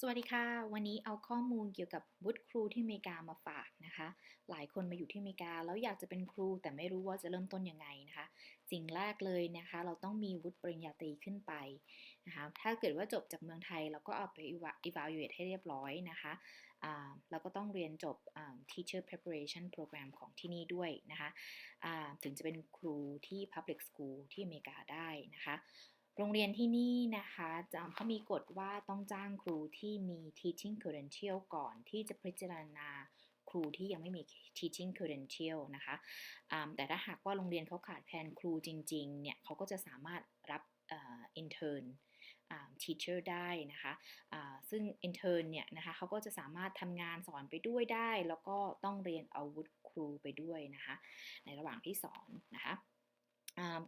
สวัสดีค่ะ วันนี้เอาข้อมูลเกี่ยวกับวุฒิครูที่อเมริกามาฝากนะคะ หลายคนมาอยู่ที่อเมริกาแล้วอยากจะเป็นครูแต่ไม่รู้ว่าจะเริ่มต้นยังไงนะคะสิ่งแรกเลยนะคะ เราต้องมีวุฒิปริญญาตรีขึ้นไปนะคะถ้าเกิดว่าจบจากเมืองไทยเราก็เอาไป evaluate ให้เรียบร้อยนะคะเราก็ต้องเรียนจบ teacher preparation program ของที่นี่ด้วยนะคะถึงจะเป็นครูที่ public school ที่อเมริกาได้นะคะ โรงเรียนที่นี่นะคะเขามีกฎว่าต้องจ้างครูที่มี teaching credential ก่อนที่จะพิจารณาครูที่ยังไม่มี teaching credential นะคะแต่ถ้าหากว่าโรงเรียนเขาขาดแคลนครูจริง ๆ เนี่ยเขาก็จะสามารถรับ intern teacher ได้นะคะซึ่ง intern เนี่ยนะคะเขาก็จะสามารถทำงานสอนไปด้วยได้ แล้วก็ต้องเรียนอาวุธครูไปด้วยนะคะ ในระหว่างที่สอนนะคะ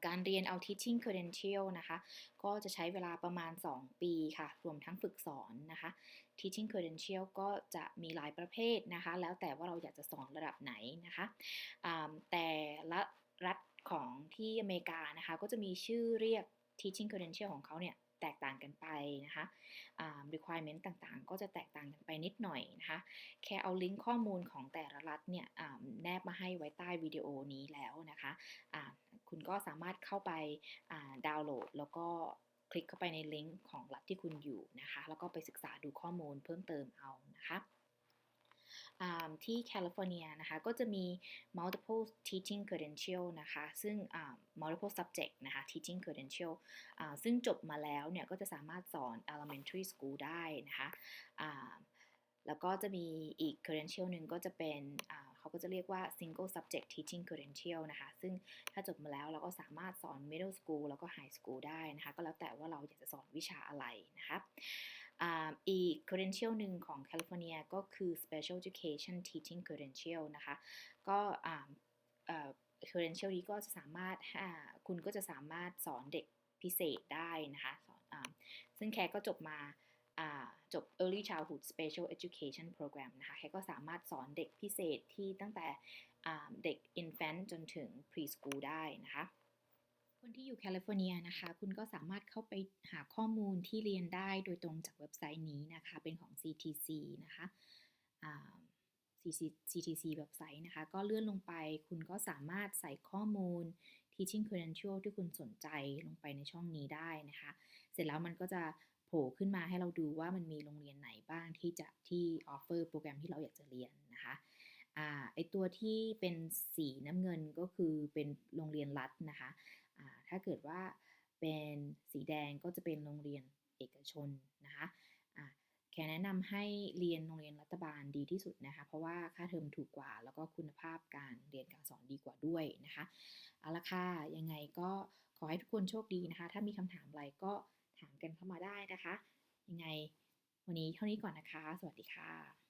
การเรียนเอา teaching credential นะคะ ก็จะใช้เวลาประมาณ 2 ปีค่ะ รวมทั้งฝึกสอนนะคะ teaching credential ก็จะมีหลายประเภทนะคะ แล้วแต่ว่าเราอยากจะสอนระดับไหนนะคะ แต่ละรัฐของที่อเมริกานะคะ ก็จะมีชื่อเรียก teaching credential ของเขาเนี่ยแตกต่างกันไปนะคะ requirement ต่างๆ ก็จะแตกต่างกันไปนิดหน่อยนะคะ แค่เอาลิงก์ข้อมูลของแต่ละรัฐเนี่ยแนบมาให้ไว้ใต้วิดีโอนี้แล้วนะคะะ คุณก็สามารถเข้าไปดาวน์โหลด แล้วก็คลิกเข้าไปในลิงก์ของรัฐที่คุณอยู่นะคะ แล้วก็ไปศึกษาดูข้อมูลเพิ่มเติมเอานะคะที่แคลิฟอร์เนียนะคะก็จะมี multiple teaching credential นะคะซึ่ง multiple subject นะคะ teaching credential ซึ่งจบมาแล้วเนี่ยก็จะสามารถสอน elementary school ได้นะคะแล้วก็จะมีอีก credential หนึ่งก็จะเป็น เขาก็จะเรียกว่า single subject teaching credential นะคะ ซึ่งถ้าจบมาแล้วเราก็สามารถสอน middle school แล้วก็ high school ได้นะคะ ก็แล้วแต่ว่าเราอยากจะสอนวิชาอะไรนะคะอีก credential หนึ่งของแคลิฟอร์เนียก็คือ special education teaching credential นะคะ ก็ credential นี้ก็จะสามารถคุณก็จะสามารถสอนเด็กพิเศษได้นะคะ ซึ่งแคก็จบมา จบ early childhood special education program นะคะแคก็สามารถสอนเด็กพิเศษที่ตั้งแต่เด็ก infant จนถึง preschool ได้นะคะคนที่อยู่แคลิฟอร์เนียนะคะ คุณก็สามารถเข้าไปหาข้อมูลที่เรียนได้โดยตรงจากเว็บไซต์นี้นะคะ เป็นของ CTC นะคะ CTC เว็บไซต์นะคะ ก็เลื่อนลงไป คุณก็สามารถใส่ข้อมูล teaching credential ที่คุณสนใจลงไปในช่องนี้ได้นะคะ เสร็จแล้วมันก็จะ โผล่ขึ้นมาให้เราดูว่ามันมีโรงเรียนไหนบ้างที่จะที่ offer โปรแกรมที่เราอยากจะเรียนนะคะอ่าไอตัวที่เป็นสีน้ำเงินก็คือเป็นโรงเรียนรัฐนะคะอ่าถ้าเกิดว่าเป็นสีแดงก็จะเป็นโรงเรียนเอกชนนะคะอ่าแค่แนะนำให้เรียนโรงเรียนรัฐบาลดีที่สุดนะคะ เพราะว่าค่าเทอมถูกกว่า แล้วก็คุณภาพการเรียนการสอนดีกว่าด้วยนะคะเอาละค่ะยังไงก็ขอให้ทุกคนโชคดีนะคะ ถ้ามีคำถามอะไรก็ ถามกันเข้ามาได้นะคะ ยังไงวันนี้เท่านี้ก่อนนะคะ สวัสดีค่ะ